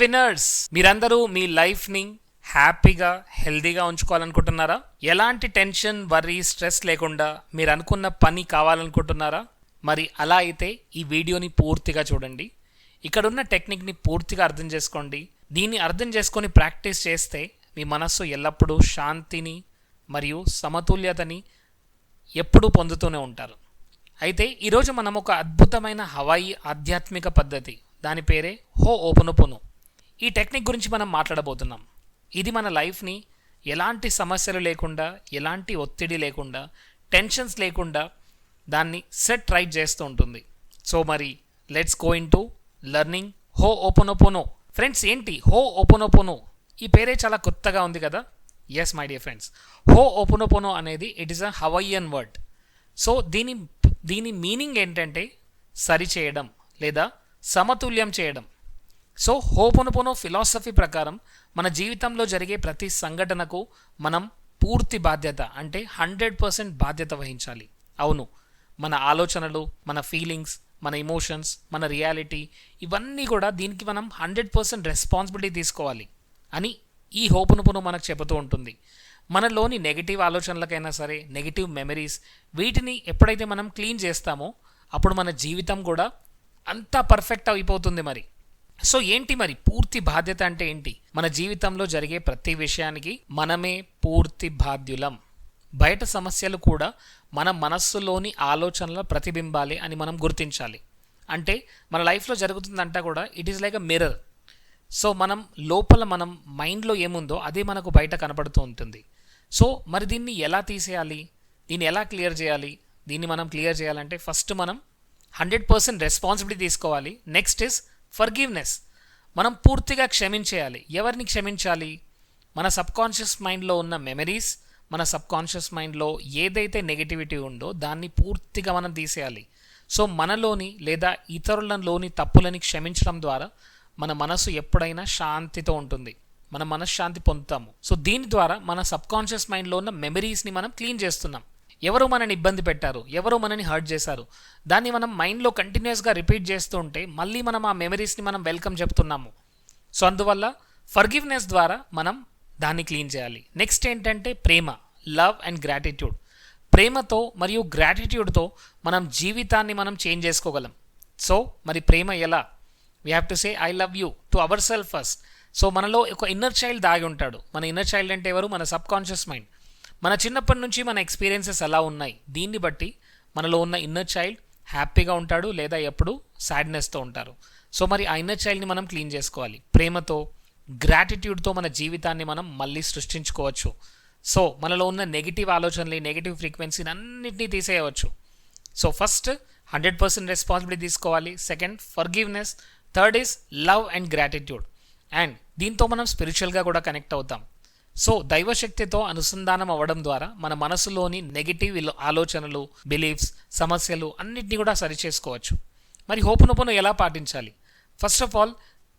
Winners మీరందరూ మీ లైఫ్ని హ్యాపీగా హెల్దీగా ఉంచుకోవాలనుకుంటున్నారా? ఎలాంటి టెన్షన్ వర్రీ స్ట్రెస్ లేకుండా మీరు అనుకున్న పని కావాలనుకుంటున్నారా? మరి అలా అయితే ఈ వీడియోని పూర్తిగా చూడండి. ఇక్కడ ఉన్న టెక్నిక్ని పూర్తిగా అర్థం చేసుకోండి. దీన్ని అర్థం చేసుకొని ప్రాక్టీస్ చేస్తే మీ మనస్సు ఎల్లప్పుడూ శాంతిని మరియు సమతుల్యతని ఎప్పుడూ పొందుతూనే ఉంటారు. అయితే ఈరోజు మనం ఒక అద్భుతమైన హవాయి ఆధ్యాత్మిక పద్ధతి. దాని పేరే హో ఓపెనొపోను. ఈ టెక్నిక్ గురించి మనం మాట్లాడబోతున్నాం. ఇది మన లైఫ్ని ఎలాంటి సమస్యలు లేకుండా ఎలాంటి ఒత్తిడి లేకుండా టెన్షన్స్ లేకుండా దాన్ని సెట్ రైట్ చేస్తూ ఉంటుంది. సో మరి let's go into learning ho'oponopono. Friends ఏంటి? హో ఓపెనోపోనో. ఈ పేరే చాలా కొత్తగా ఉంది కదా? Yes my dear friends ho'oponopono అనేది it is a Hawaiian word so దీని దీని మీనింగ్ ఏంటంటే సరిచేయడం లేదా సమతుల్యం చేయడం. సో హోపొనుపొనో ఫిలాసఫీ ప్రకారం మన జీవితంలో జరిగే ప్రతి సంఘటనకు మనం పూర్తి బాధ్యత అంటే హండ్రెడ్ పర్సెంట్ బాధ్యత వహించాలి. అవును మన ఆలోచనలు మన ఫీలింగ్స్ మన ఇమోషన్స్ మన రియాలిటీ ఇవన్నీ కూడా దీనికి మనం హండ్రెడ్ పర్సెంట్ రెస్పాన్సిబిలిటీ తీసుకోవాలి అని ఈ హోపునుపును మనకు చెబుతూ ఉంటుంది. మనలోని నెగిటివ్ ఆలోచనలకైనా సరే నెగిటివ్ మెమరీస్ వీటిని ఎప్పుడైతే మనం క్లీన్ చేస్తామో అప్పుడు మన జీవితం కూడా అంతా పర్ఫెక్ట్ అయిపోతుంది మరి. సో ఏంటి మరి పూర్తి బాధ్యత అంటే ఏంటి? మన జీవితంలో జరిగే ప్రతి విషయానికి మనమే పూర్తి బాధ్యులం. బయట సమస్యలు కూడా మన మనస్సులోని ఆలోచనల ప్రతిబింబాలి అని మనం గుర్తించాలి. అంటే మన లైఫ్లో జరుగుతుందంటా కూడా it is like a mirror so మనం లోపల మనం మైండ్లో ఏముందో అదే మనకు బయట కనపడుతూ ఉంటుంది. సో మరి దీన్ని ఎలా తీసేయాలి? దీన్ని ఎలా క్లియర్ చేయాలి? దీన్ని మనం క్లియర్ చేయాలంటే ఫస్ట్ మనం హండ్రెడ్ పర్సెంట్ రెస్పాన్సిబిలిటీ తీసుకోవాలి. నెక్స్ట్ ఇస్ ఫర్గివ్నెస్ మనం పూర్తిగా క్షమించేయాలి. ఎవరిని క్షమించాలి? మన సబ్కాన్షియస్ మైండ్లో ఉన్న మెమరీస్ మన సబ్కాన్షియస్ మైండ్లో ఏదైతే నెగిటివిటీ ఉందో దాన్ని పూర్తిగా మనం తీసేయాలి. సో మనలోని లేదా ఇతరులలోని తప్పులని క్షమించడం ద్వారా మన మనసు ఎప్పుడైనా శాంతితో ఉంటుంది. మన మనశ్శాంతి పొందుతాము. సో దీని ద్వారా మన సబ్కాన్షియస్ మైండ్లో ఉన్న మెమరీస్ని మనం క్లీన్ చేస్తున్నాం. ఎవరు మనని ఇబ్బంది పెట్టారు? ఎవరు మనని హర్ట్ చేశారు? దాన్ని మనం మైండ్లో కంటిన్యూస్గా రిపీట్ చేస్తూ ఉంటే మళ్ళీ మనం ఆ మెమరీస్ని మనం వెల్కమ్ చెప్తున్నాము. సో అందువల్ల ఫర్గివ్నెస్ ద్వారా మనం దాన్ని క్లీన్ చేయాలి. నెక్స్ట్ ఏంటంటే ప్రేమ లవ్ అండ్ గ్రాటిట్యూడ్ ప్రేమతో మరియు గ్రాటిట్యూడ్తో మనం జీవితాన్ని మనం చేంజ్ చేసుకోగలం. సో మరి ప్రేమ ఎలా? We have to say I love you to our self first so మనలో ఒక ఇన్నర్ చైల్డ్ దాగి ఉంటాడు. మన ఇన్నర్ చైల్డ్ అంటే ఎవరు? మన సబ్ కాన్షియస్ మైండ్ మన చిన్నప్పటి నుంచి మన ఎక్స్పీరియన్సెస్ ఎలా ఉన్నాయి. దీన్ని బట్టి మనలో ఉన్న ఇన్నర్ చైల్డ్ హ్యాపీగా ఉంటాడు లేదా ఎప్పుడు సాడ్నెస్తో ఉంటారు. సో మరి ఆ ఇన్నర్ చైల్డ్ని మనం క్లీన్ చేసుకోవాలి. ప్రేమతో గ్రాటిట్యూడ్తో మన జీవితాన్ని మనం మళ్ళీ సృష్టించుకోవచ్చు. సో మనలో ఉన్న నెగిటివ్ ఆలోచనలు నెగిటివ్ ఫ్రీక్వెన్సీని అన్నింటినీ తీసేయవచ్చు. So first hundred percent responsibility తీసుకోవాలి. Second forgiveness third is love and gratitude and దీంతో మనం స్పిరిచువల్గా కూడా కనెక్ట్ అవుతాం. సో దైవశక్తితో అనుసంధానం అవ్వడం ద్వారా మన మనసులోని నెగిటివ్ ఆలోచనలు బిలీఫ్స్ సమస్యలు అన్నింటినీ కూడా సరిచేసుకోవచ్చు మరి హోపునొప్పును ఎలా పాటించాలి? ఫస్ట్ ఆఫ్ ఆల్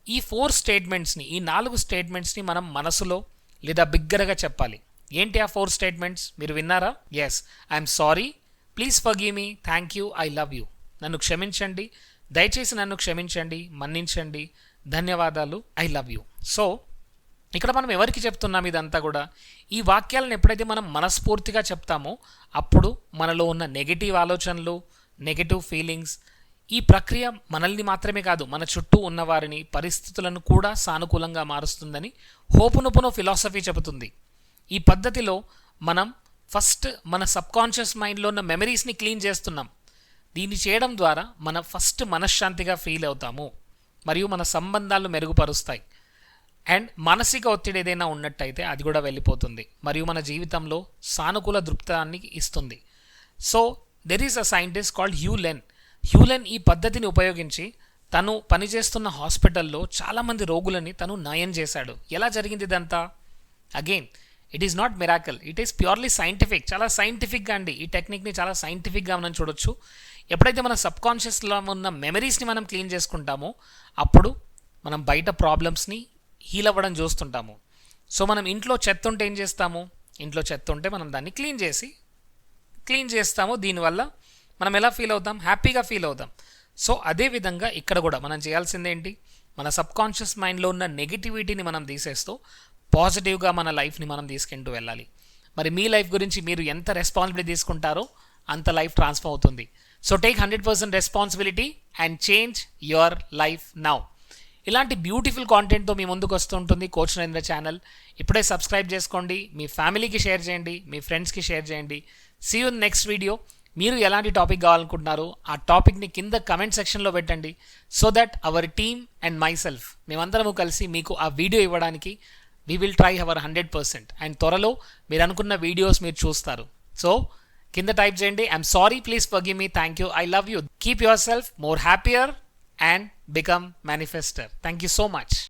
ఈ ఫోర్ స్టేట్మెంట్స్ని ఈ నాలుగు స్టేట్మెంట్స్ని మనం మనసులో లేదా బిగ్గరగా చెప్పాలి. ఏంటి ఆ ఫోర్ స్టేట్మెంట్స్ మీరు విన్నారా? Yes I'm sorry please forgive me thank you I love you నన్ను క్షమించండి. దయచేసి నన్ను క్షమించండి. మన్నించండి. ధన్యవాదాలు. ఐ లవ్ యూ సో ఇక్కడ మనం ఎవరికి చెప్తున్నాం ఇదంతా కూడా? ఈ వాక్యాలను ఎప్పుడైతే మనం మనస్ఫూర్తిగా చెప్తామో అప్పుడు మనలో ఉన్న నెగిటివ్ ఆలోచనలు నెగిటివ్ ఫీలింగ్స్ ఈ ప్రక్రియ మనల్ని మాత్రమే కాదు మన చుట్టూ ఉన్నవారిని పరిస్థితులను కూడా సానుకూలంగా మారుస్తుందని హోపునుపునో ఫిలాసఫీ చెబుతుంది. ఈ పద్ధతిలో మనం ఫస్ట్ మన సబ్కాన్షియస్ మైండ్లో ఉన్న మెమరీస్ని క్లీన్ చేస్తున్నాం. దీన్ని చేయడం ద్వారా మన ఫస్ట్ మనశ్శాంతిగా ఫీల్ అవుతాము. మరియు మన సంబంధాలు మెరుగుపరుస్తాయి. అండ్ మానసిక ఒత్తిడి ఏదైనా ఉన్నట్టయితే అది కూడా వెళ్ళిపోతుంది. మరియు మన జీవితంలో సానుకూల దృక్పథాన్ని ఇస్తుంది. So there is a scientist called Hew Len Hew Len ఈ పద్ధతిని ఉపయోగించి తను పనిచేస్తున్న హాస్పిటల్లో చాలామంది రోగులని తను నయం చేశాడు. ఎలా జరిగింది ఇదంతా? Again it is not miracle it is purely scientific చాలా సైంటిఫిక్గా అండి. ఈ టెక్నిక్ని చాలా సైంటిఫిక్గా మనం చూడొచ్చు. ఎప్పుడైతే మన సబ్కాన్షియస్లో ఉన్న మెమరీస్ని మనం క్లీన్ చేసుకుంటామో అప్పుడు మనం బయట ప్రాబ్లమ్స్ని హీల్ అవ్వడం చూస్తుంటాము. సో మనం ఇంట్లో చెత్త ఉంటే ఏం చేస్తాము? ఇంట్లో చెత్త ఉంటే మనం దాన్ని క్లీన్ చేసి క్లీన్ చేస్తాము. దీనివల్ల మనం ఎలా ఫీల్ అవుతాం? హ్యాపీగా ఫీల్ అవుతాం. సో అదే విధంగా ఇక్కడ కూడా మనం చేయాల్సిందేంటి? మన సబ్ కాన్షియస్ మైండ్లో ఉన్న నెగిటివిటీని మనం తీసేస్తూ పాజిటివ్గా మన లైఫ్ని మనం తీసుకుంటూ వెళ్ళాలి. మరి మీ లైఫ్ గురించి మీరు ఎంత రెస్పాన్సిబిలిటీ తీసుకుంటారో అంత లైఫ్ ట్రాన్స్ఫర్ అవుతుంది. So take hundred percent responsibility and change your life now. ఇలాంటి బ్యూటిఫుల్ కాంటెంట్తో మీ ముందుకు వస్తుంటుంది కోచ్ నరేంద్ర ఛానల్ ఇప్పుడే సబ్స్క్రైబ్ చేసుకోండి మీ ఫ్యామిలీకి షేర్ చేయండి మీ ఫ్రెండ్స్కి షేర్ చేయండి. సీ యూ నెక్స్ట్ వీడియో మీరు ఎలాంటి టాపిక్ కావాలనుకుంటున్నారో ఆ టాపిక్ని కింద కమెంట్ సెక్షన్లో పెట్టండి so that our team and myself మేమందరము కలిసి మీకు ఆ వీడియో ఇవ్వడానికి we will try our hundred percent and త్వరలో మీరు అనుకున్న వీడియోస్ మీరు చూస్తారు. సో కింద టైప్ చేయండి. I'm sorry please forgive me thank you I love you keep yourself more happier and become manifester thank you so much